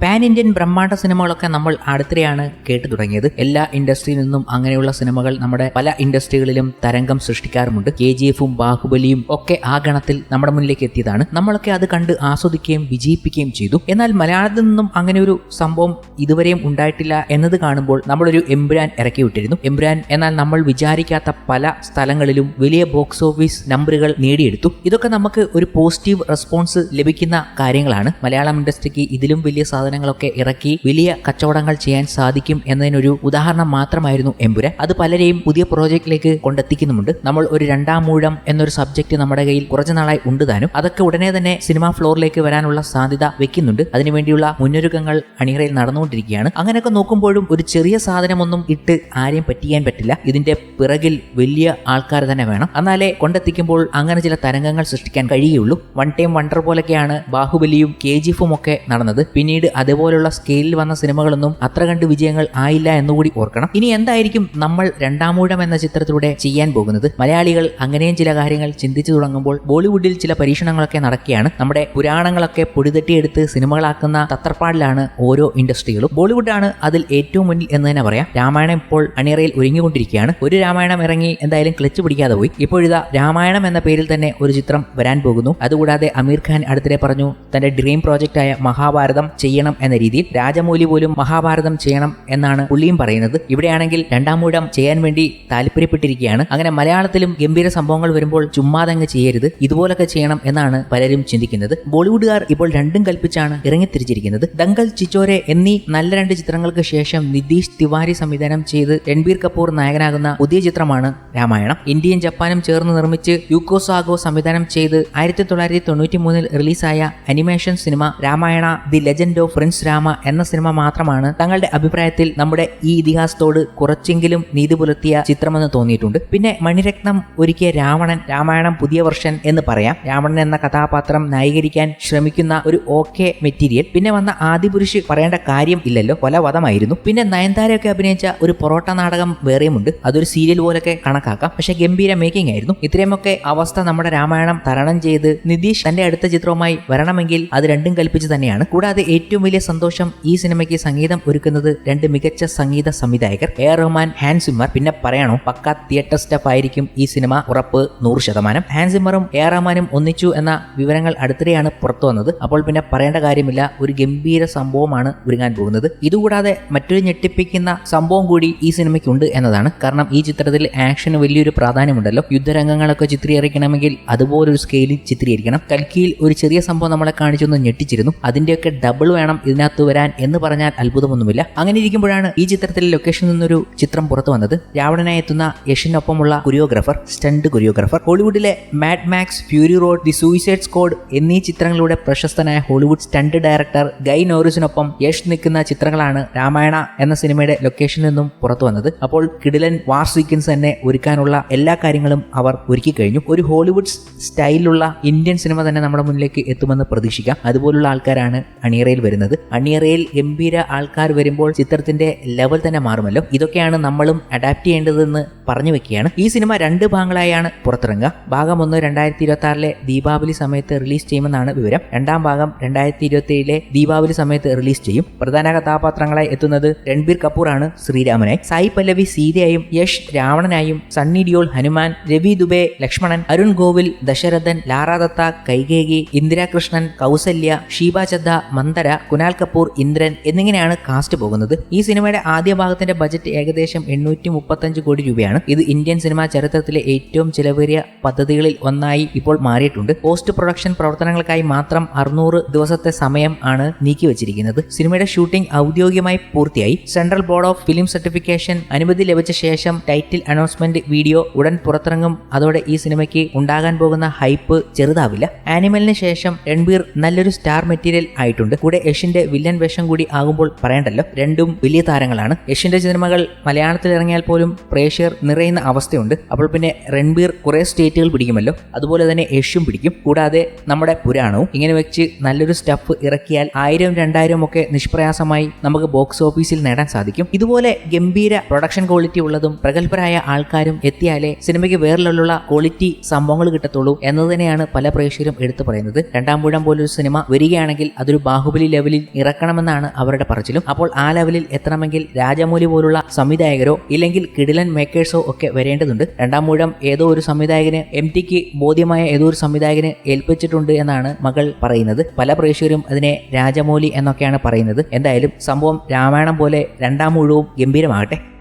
Pan Indian ബ്രഹ്മാണ്ഡ സിനിമകളൊക്കെ നമ്മൾ അടുത്തിടെയാണ് കേട്ടു തുടങ്ങിയത്. എല്ലാ ഇൻഡസ്ട്രിയിൽ നിന്നും അങ്ങനെയുള്ള സിനിമകൾ നമ്മുടെ പല ഇൻഡസ്ട്രികളിലും തരംഗം സൃഷ്ടിക്കാറുമുണ്ട്. കെ ജി എഫും ബാഹുബലിയും ഒക്കെ ആ ഗണത്തിൽ നമ്മുടെ മുന്നിലേക്ക് എത്തിയതാണ്. നമ്മളൊക്കെ അത് കണ്ട് ആസ്വദിക്കുകയും വിജയിപ്പിക്കുകയും ചെയ്തു. എന്നാൽ മലയാളത്തിൽ നിന്നും അങ്ങനെ ഒരു സംഭവം ഇതുവരെയും ഉണ്ടായിട്ടില്ല എന്നത് കാണുമ്പോൾ നമ്മളൊരു എംബ്രാൻ ഇറക്കി വിട്ടിരുന്നു. എംബ്രാൻ എന്നാൽ നമ്മൾ വിചാരിക്കാത്ത പല സ്ഥലങ്ങളിലും വലിയ ബോക്സ് ഓഫീസ് നമ്പറുകൾ നേടിയെടുത്തു. ഇതൊക്കെ നമുക്ക് ഒരു പോസിറ്റീവ് റെസ്പോൺസ് ലഭിക്കുന്ന കാര്യങ്ങളാണ്. മലയാളം ഇൻഡസ്ട്രിക്ക് ഇതിലും വലിയ സാധനങ്ങളൊക്കെ ഇറക്കി വലിയ കച്ചവടങ്ങൾ ചെയ്യാൻ സാധിക്കും എന്നതിനൊരു ഉദാഹരണം മാത്രമായിരുന്നു എമ്പുരാൻ. അത് പലരെയും പുതിയ പ്രോജക്റ്റിലേക്ക് കൊണ്ടെത്തിക്കുന്നുമുണ്ട്. നമ്മൾ ഒരു രണ്ടാം മൂഴം എന്നൊരു സബ്ജക്റ്റ് നമ്മുടെ കയ്യിൽ കുറച്ചു നാളായി ഉണ്ട് താനും. അതൊക്കെ ഉടനെ തന്നെ സിനിമാ ഫ്ലോറിലേക്ക് വരാനുള്ള സാധ്യത വെക്കുന്നുണ്ട്. അതിനുവേണ്ടിയുള്ള മുന്നൊരുക്കങ്ങൾ അണിയറയിൽ നടന്നുകൊണ്ടിരിക്കുകയാണ്. അങ്ങനെയൊക്കെ നോക്കുമ്പോഴും ഒരു ചെറിയ സാധനമൊന്നും ഇട്ട് ആരെയും പറ്റിക്കാൻ പറ്റില്ല. ഇതിന്റെ പിറകിൽ വലിയ ആൾക്കാർ തന്നെ വേണം. എന്നാലേ കൊണ്ടെത്തിക്കുമ്പോൾ അങ്ങനെ ചില തരംഗങ്ങൾ സൃഷ്ടിക്കാൻ കഴിയുള്ളൂ വൺ ടൈം വണ്ടർ പോലൊക്കെയാണ് ബാഹുബലിയും കെ ജിഫും ഒക്കെ നടന്നത്. പിന്നീട് അതുപോലുള്ള സ്കെയിലിൽ വന്ന സിനിമകളൊന്നും അത്ര കണ്ട് വിജയങ്ങൾ ആയില്ല എന്നുകൂടി ഓർക്കണം. ഇനി എന്തായിരിക്കും നമ്മൾ രണ്ടാമൂഴം എന്ന ചിത്രത്തിലൂടെ ചെയ്യാൻ പോകുന്നത്? മലയാളികൾ അങ്ങനെയും ചില കാര്യങ്ങൾ ചിന്തിച്ചു തുടങ്ങുമ്പോൾ ബോളിവുഡിൽ ചില പരീക്ഷണങ്ങളൊക്കെ നടക്കുകയാണ്. നമ്മുടെ പുരാണങ്ങളൊക്കെ പൊടിതട്ടിയെടുത്ത് സിനിമകളാക്കുന്ന തത്രപ്പാടിലാണ് ഓരോ ഇൻഡസ്ട്രികളും. ബോളിവുഡാണ് അതിൽ ഏറ്റവും മുന്നിൽ എന്ന് തന്നെ പറയാം. രാമായണം ഇപ്പോൾ അണിയറയിൽ ഒരുങ്ങിക്കൊണ്ടിരിക്കുകയാണ്. ഒരു രാമായണം ഇറങ്ങി എന്തായാലും ക്ലച്ച് പിടിക്കാതെ പോയി. ഇപ്പോഴിതാ രാമായണം എന്ന പേരിൽ തന്നെ ഒരു ചിത്രം വരാൻ പോകുന്നു. അതുകൂടാതെ അമീർ ഖാൻ അടുത്തിടെ പറഞ്ഞു തന്റെ ഡ്രീം പ്രോജക്റ്റായ മഹാഭാരതം ചെയ്യണം എന്ന രീതിയിൽ രാജമൂലി പോലും മഹാഭാരതം ചെയ്യണം എന്നാണ് പുള്ളിയും പറയുന്നത്. ഇവിടെയാണെങ്കിൽ രണ്ടാം മൂഴം ചെയ്യാൻ വേണ്ടി താല്പര്യപ്പെട്ടിരിക്കുകയാണ്. അങ്ങനെ മലയാളത്തിലും ഗംഭീര സംഭവങ്ങൾ വരുമ്പോൾ ചുമ്മാതങ്ങ് ചെയ്യരുത്. ഇതുപോലൊക്കെ ചെയ്യണം എന്നാണ് പലരും ചിന്തിക്കുന്നത്. ബോളിവുഡുകാർ ഇപ്പോൾ രണ്ടും കൽപ്പിച്ചാണ് ഇറങ്ങിത്തിരിച്ചിരിക്കുന്നത്. ദങ്കൽ ചിച്ചോരെ എന്നീ നല്ല രണ്ട് ചിത്രങ്ങൾക്ക് ശേഷം നിതീഷ് തിവാരി സംവിധാനം ചെയ്ത് രൺബീർ കപൂർ നായകനാകുന്ന പുതിയ ചിത്രമാണ് രാമായണം. ഇന്ത്യയും ജപ്പാനും ചേർന്ന് നിർമ്മിച്ച് യുക്കോ സാഗോ സംവിധാനം ചെയ്ത് ആയിരത്തി തൊള്ളായിരത്തി തൊണ്ണൂറ്റി മൂന്നിൽ റിലീസായ animation cinema Ramayana the Legend of Prince Rama എന്ന സിനിമ മാത്രമാണ് തങ്ങളുടെ അഭിപ്രായത്തിൽ നമ്മുടെ ഈ ഇതിഹാസത്തോട് കുറച്ചെങ്കിലും നീതി പുലർത്തിയ ചിത്രമെന്ന് തോന്നിയിട്ടുണ്ട്. പിന്നെ മണിരത്നം ഒരുക്കിയ രാവണൻ രാമായണം പുതിയ വർഷൻ എന്ന് പറയാം. രാവണൻ എന്ന കഥാപാത്രം ന്യായീകരിക്കാൻ ശ്രമിക്കുന്ന ഒരു ഓക്കെ മെറ്റീരിയൽ പിന്നെ വന്ന ആദിപുരുഷ് പറയേണ്ട കാര്യം ഇല്ലല്ലോ കൊലവധമായിരുന്നു പിന്നെ നയൻതാരയൊക്കെ അഭിനയിച്ച ഒരു പൊറോട്ട നാടകം വേറെയുമുണ്ട്. അതൊരു സീരിയൽ പോലൊക്കെ കണക്കാക്കാം. പക്ഷെ ഗംഭീര മേക്കിംഗ് ആയിരുന്നു. ഇത്രയുമൊക്കെ അവസ്ഥ നമ്മുടെ രാമായണം തരണം ചെയ്ത് നിതീഷ് തന്റെ അടുത്ത ചിത്രവുമായി വരണമെങ്കിൽ അത് രണ്ടും കൽപ്പിച്ച് തന്നെയാണ്. കൂടാതെ ഏറ്റവും വലിയ സന്തോഷം ഈ സിനിമയ്ക്ക് സംഗീതം ഒരുക്കുന്നത് രണ്ട് മികച്ച സംഗീത സംവിധായകർ എ റഹ്മാൻ ഹാൻസിമ്മർ പിന്നെ പറയണോ പക്ക തിയേറ്റർ സ്റ്റഫ് ആയിരിക്കും ഈ സിനിമ ഉറപ്പ് നൂറ് ശതമാനം. ഹാൻസിമ്മറും എ റഹ്മാനും ഒന്നിച്ചു എന്ന വിവരങ്ങൾ അടുത്തിടെയാണ് പുറത്തു വന്നത്. അപ്പോൾ പിന്നെ പറയേണ്ട കാര്യമില്ല ഒരു ഗംഭീര സംഭവമാണ് ഒരുങ്ങാൻ പോകുന്നത്. ഇതുകൂടാതെ മറ്റൊരു ഞെട്ടിപ്പിക്കുന്ന സംഭവം കൂടി ഈ സിനിമയ്ക്കുണ്ട് എന്നതാണ്. കാരണം ഈ ചിത്രത്തിൽ ആക്ഷന് വലിയൊരു പ്രാധാന്യമുണ്ടല്ലോ. യുദ്ധരംഗങ്ങളൊക്കെ ചിത്രീകരിക്കണമെങ്കിൽ അതുപോലൊരു സ്കെയിലിൽ ചിത്രീകരിക്കണം. കൽക്കിയിൽ ഒരു ചെറിയ സംഭവം നമ്മളെ കാണിച്ചൊന്ന് ഞെട്ടിച്ചിരുന്നു. അതിന്റെയൊക്കെ ഡബിൾ വേണം ഇതിനകത്ത് വരാൻ എന്ന് പറഞ്ഞാൽ അത്ഭുതമൊന്നുമില്ല. അങ്ങനെ ഇരിക്കുമ്പോഴാണ് ഈ ചിത്രത്തിലെ ലൊക്കേഷനിൽ നിന്നൊരു ചിത്രം പുറത്തു വന്നത്. രാവണനായി എത്തുന്ന യഷിനൊപ്പമുള്ള choreographer stunt choreographer ഹോളിവുഡിലെ Mad Max Fury Road the Suicide Squad എന്നീ ചിത്രങ്ങളുടെ പ്രശസ്തനായ ഹോളിവുഡ് സ്റ്റണ്ട് ഡയറക്ടർ ഗൈ നോറിസിനൊപ്പം യഷ് നിൽക്കുന്ന ചിത്രങ്ങളാണ് രാമായണ എന്ന സിനിമയുടെ ലൊക്കേഷനിൽ നിന്നും പുറത്തു വന്നത്. അപ്പോൾ കിടിലൻ വാർ സീക്വൻസ് തന്നെ ഒരുക്കാനുള്ള എല്ലാ കാര്യങ്ങളും അവർ ഒരുക്കി കഴിഞ്ഞു. ഒരു ഹോളിവുഡ് സ്റ്റൈലുള്ള ഇന്ത്യൻ സിനിമ തന്നെ നമ്മുടെ മുന്നിലേക്ക് എത്തുമെന്ന് പ്രതീക്ഷിക്കാം. അതുപോലുള്ള ആൾക്കാരാണ് അണിയറയിൽ വരുന്നത്. അണിയറയിൽ ഗംഭീര ആൾക്കാർ വരുമ്പോൾ ചിത്രത്തിന്റെ ലെവൽ തന്നെ മാറുമല്ലോ. ഇതൊക്കെയാണ് നമ്മളും അഡാപ്റ്റ് ചെയ്യേണ്ടതെന്ന് പറഞ്ഞു വെക്കുകയാണ്. ഈ സിനിമ രണ്ട് ഭാഗങ്ങളായാണ് പുറത്തിറങ്ങുക. ഭാഗം ഒന്ന് രണ്ടായിരത്തി ഇരുപത്തി ആറിലെ ദീപാവലി സമയത്ത് റിലീസ് ചെയ്യുമെന്നാണ് വിവരം. രണ്ടാം ഭാഗം രണ്ടായിരത്തി ഇരുപത്തി ഏഴിലെ ദീപാവലി സമയത്ത് റിലീസ് ചെയ്യും. പ്രധാന കഥാപാത്രങ്ങളായി എത്തുന്നത് രൺബീർ ആണ് ശ്രീരാമനെ സായി പല്ലവി സീതയായും യഷ് രാവണനായും സണ്ണി ഡിയോൾ ഹനുമാൻ രവി ദുബെ ലക്ഷ്മണൻ അരുൺ ഗോവിൽ ദശരഥൻ ലാറാദത്ത കൈകേകി ഇന്ദിരാകൃഷ്ണൻ കൗസല്യ ഷീബ ചദ്ദ മന്ദര കുനാൽ കപൂർ ഇന്ദ്രൻ എന്നിങ്ങനെയാണ് കാസ്റ്റ് പോകുന്നത്. ഈ സിനിമയുടെ ആദ്യ ഭാഗത്തിന്റെ ബജറ്റ് ഏകദേശം എണ്ണൂറ്റി മുപ്പത്തഞ്ച് കോടി രൂപയാണ്. ഇത് ഇന്ത്യൻ സിനിമാ ചരിത്രത്തിലെ ഏറ്റവും ചിലവേറിയ പദ്ധതികളിൽ ഒന്നായി ഇപ്പോൾ മാറിയിട്ടുണ്ട്. പോസ്റ്റ് പ്രൊഡക്ഷൻ പ്രവർത്തനങ്ങൾക്കായി മാത്രം അറുന്നൂറ് ദിവസത്തെ സമയം ആണ് നീക്കിവച്ചിരിക്കുന്നത് സിനിമയുടെ ഷൂട്ടിംഗ് ഔദ്യോഗികമായി പൂർത്തിയായി. Central Board of Film Certification അനുമതി ലഭിച്ച ശേഷം ടൈറ്റിൽ അനൗൺസ്മെന്റ് വീഡിയോ ഉടൻ പുറത്തിറങ്ങും. അതോടെ ഈ സിനിമയ്ക്ക് ഉണ്ടാകാൻ പോകുന്ന ഹൈപ്പ് ചെറുതാവില്ല. ആനിമലിന് ശേഷം രൺബീർ നല്ലൊരു സ്റ്റാർ മെറ്റീരിയൽ ആയിട്ടുണ്ട്. കൂടെ യഷിന്റെ വില്ലൻ വേഷം കൂടി ആകുമ്പോൾ പറയണ്ടല്ലോ രണ്ടും വലിയ താരങ്ങളാണ്. യഷിന്റെ സിനിമകൾ മലയാളത്തിൽ ഇറങ്ങിയാൽ പോലും പ്രേക്ഷകർ നിറയുന്ന അവസ്ഥയുണ്ട്. അപ്പോൾ പിന്നെ രൺബീർ കുറെ സ്റ്റേറ്റുകൾ പിടിക്കുമല്ലോ അതുപോലെ തന്നെ യഷും പിടിക്കും. കൂടാതെ നമ്മുടെ പുരാണവും ഇങ്ങനെ വെച്ച് നല്ലൊരു സ്റ്റഫ് ഇറക്കിയാൽ ആയിരം രണ്ടായിരം ഒക്കെ നിഷ്പ്രയാസമായി നമുക്ക് ബോക്സ് ഓഫീസിൽ നേടാൻ സാധിക്കും. ഇതുപോലെ ഗംഭീര പ്രൊഡക്ഷൻ ക്വാളിറ്റി ഉള്ളതും പ്രഗത്ഭരായ ആൾക്കാരും എത്തിയാലേ സിനിമയ്ക്ക് വേറിലുള്ള ക്വാളിറ്റി സംഭവങ്ങൾ കിട്ടത്തുള്ളൂ എന്നതിനെയാണ് പല പ്രേക്ഷകരും എടുത്തു പറയുന്നത്. രണ്ടാം പൂഴം പോലൊരു സിനിമ വരികയാണെങ്കിൽ അതൊരു ബാഹുബലി ലെവലിൽ ഇറക്കണമെന്നാണ് അവരുടെ പറച്ചിലും. അപ്പോൾ ആ ലെവലിൽ എത്തണമെങ്കിൽ രാജമൗലി പോലുള്ള സംവിധായകരോ ഇല്ലെങ്കിൽ കിടിലൻ മേക്കേഴ്സോ ഒക്കെ വരേണ്ടതുണ്ട്. രണ്ടാം മൂഴം ഏതോ ഒരു സംവിധായകന് എം ടിക്ക് ബോധ്യമായ ഏതോ ഒരു സംവിധായകന് ഏൽപ്പിച്ചിട്ടുണ്ട് എന്നാണ് മകൾ പറയുന്നത്. പല പ്രേക്ഷകരും അതിനെ രാജമൗലി എന്നൊക്കെയാണ് പറയുന്നത്. എന്തായാലും സംഭവം രാമായണം പോലെ രണ്ടാം മുഴുവൻ ഗംഭീരമാകട്ടെ.